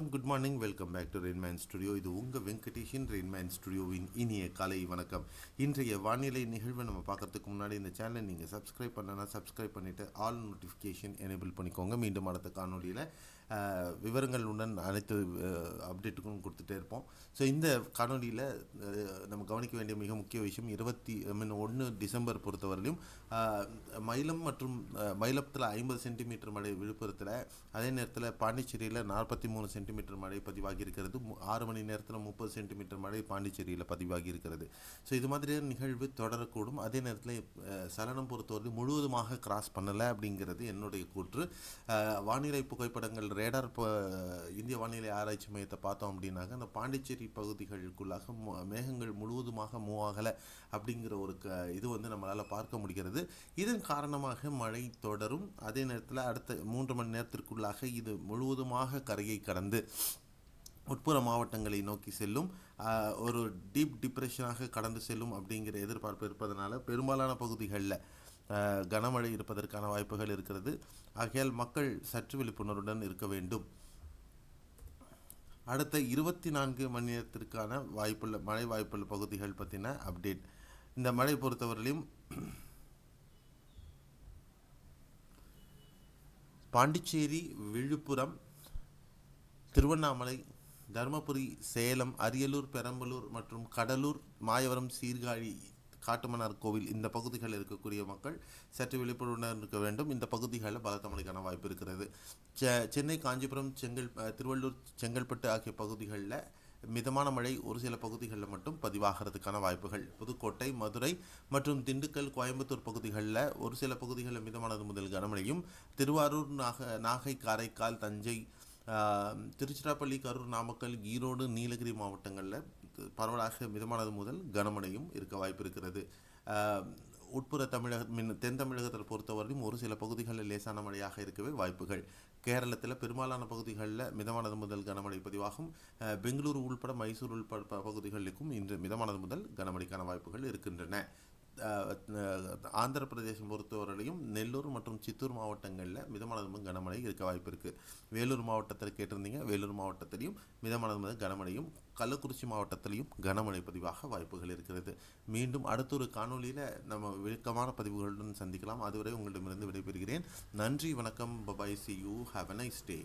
வணக்கம் good morning welcome back to Rainman studio இது உங்கள் வெங்கடேஷன் ரெயின்மேன் ஸ்டுடியோவின் இனிய காலை வணக்கம். இன்றைய வானிலை நிகழ்வை நம்ம பார்க்கறதுக்கு முன்னாடி இந்த சேனலை நீங்கள் சப்ஸ்கிரைப் பண்ணனா சப்ஸ்கிரைப் பண்ணிவிட்டு ஆல் நோட்டிஃபிகேஷன் எனேபிள் பண்ணிக்கோங்க. மீண்டும் அடுத்த காணொலியில் விவரங்கள் விவரங்களுடன் அனைத்து அப்டேட்டுக்கும் கொடுத்துட்டே இருப்போம். ஸோ இந்த காணொலியில் நம்ம கவனிக்க வேண்டிய மிக முக்கிய விஷயம் இருபத்தி ஐ மீன் ஒன்று டிசம்பர் பொறுத்தவரையிலும் மயிலம் மற்றும் மயிலத்தில் ஐம்பது சென்டிமீட்டர் மழை விழுப்புரத்தில் அதே நேரத்தில் பாண்டிச்சேரியில் நாற்பத்தி மூணு சென்டிமீட்டர் மழை பதிவாகி இருக்கிறது மு- ஆறு மணி நேரத்தில் முப்பது சென்டிமீட்டர் மழை பாண்டிச்சேரியில் பதிவாகி இருக்கிறது ஸோ இது மாதிரியான நிகழ்வு தொடரக்கூடும். அதே நேரத்தில் சலனம் பொறுத்தவரை முழுவதுமாக கிராஸ் பண்ணலை அப்படிங்கிறது என்னுடைய கூற்று. வானிலை புகைப்படங்கள் ரேடார் இந்திய வானிலை ஆராய்ச்சி மையத்தை பார்த்தோம் அப்படின்னாக்க அந்த பாண்டிச்சேரி பகுதிகளுக்குள்ளாக மேகங்கள் முழுவதுமாக மூவ் ஆகலை அப்படிங்கிற ஒரு க இது வந்து நம்மளால் பார்க்க முடிகிறது. இதன் காரணமாக மழை தொடரும். அதே நேரத்தில் அடுத்த மூன்று மணி நேரத்திற்குள்ளாக இது முழுவதுமாக கரையை கடந்து உட்புற மாவட்டங்களை நோக்கி செல்லும் ஒரு டீப் டிப்ரெஷனாக கடந்து செல்லும் அப்படிங்கிற எதிர்பார்ப்பு இருப்பதனால பெரும்பாலான பகுதிகளில் கனமழை இருப்பதற்கான வாய்ப்புகள் இருக்கிறது. ஆகையால் மக்கள் சற்று விழிப்புணர்வுடன் இருக்க வேண்டும். அடுத்த இருபத்தி நான்கு மணி நேரத்திற்கான வாய்ப்புள்ள மழை வாய்ப்புள்ள பகுதிகள் பற்றின அப்டேட். இந்த மழை பொறுத்தவரையிலும் பாண்டிச்சேரி விழுப்புரம் திருவண்ணாமலை தருமபுரி சேலம் அரியலூர் பெரம்பலூர் மற்றும் கடலூர் மாயவரம் சீர்காழி காட்டுமன்னார் கோவில் இந்த பகுதிகளில் இருக்கக்கூடிய மக்கள் சற்று விழிப்புணர்வுடன் இருக்க வேண்டும். இந்த பகுதிகளில் பலத்த மழைக்கான வாய்ப்பு இருக்கிறது. செ- சென்னை காஞ்சிபுரம் செங்கல் திருவள்ளூர் செங்கல்பட்டு ஆகிய பகுதிகளில் மிதமான மழை ஒரு சில பகுதிகளில் மட்டும் பதிவாகிறதுக்கான வாய்ப்புகள். புதுக்கோட்டை மதுரை மற்றும் திண்டுக்கல் கோயம்புத்தூர் பகுதிகளில் ஒரு சில பகுதிகளில் மிதமானது முதல் கனமழையும் திருவாரூர் நாக நாகை காரைக்கால் தஞ்சை திருச்சிராப்பள்ளி கரூர் நாமக்கல் ஈரோடு நீலகிரி மாவட்டங்களில் பரவலாக மிதமானது முதல் கனமழையும் இருக்க வாய்ப்பு இருக்கிறது. உட்புற தமிழக மின் தென் தமிழகத்தில் பொறுத்தவரையும் ஒரு சில பகுதிகளில் லேசான மழையாக இருக்கவே வாய்ப்புகள். கேரளத்தில் பெரும்பாலான பகுதிகளில் மிதமானது முதல் கனமழை பதிவாகும். பெங்களூர் பெங்களூரு உள்பட மைசூர் உள்பட பகுதிகளுக்கும் இன்று மிதமானது முதல் கனமழைக்கான வாய்ப்புகள் இருக்கின்றன. ஆந்திர பிரதேசம் பொறுத்தவரையிலையும் நெல்லூர் மற்றும் சித்தூர் மாவட்டங்களில் மிதமானது முதல் கனமழை இருக்க வாய்ப்பு இருக்குது வேலூர் மாவட்டத்தில் கேட்டிருந்தீங்க வேலூர் மாவட்டத்திலையும் மிதமானது முதல் கனமழையும் கள்ளக்குறிச்சி மாவட்டத்திலையும் கனமழை பதிவாக வாய்ப்புகள் இருக்கிறது. மீண்டும் அடுத்த ஒரு காணொளியில் நம்ம விளக்கமான பதிவுகளுடன் சந்திக்கலாம். அதுவரை உங்களிடமிருந்து விடைபெறுகிறேன். நன்றி வணக்கம் bye bye see you have a nice day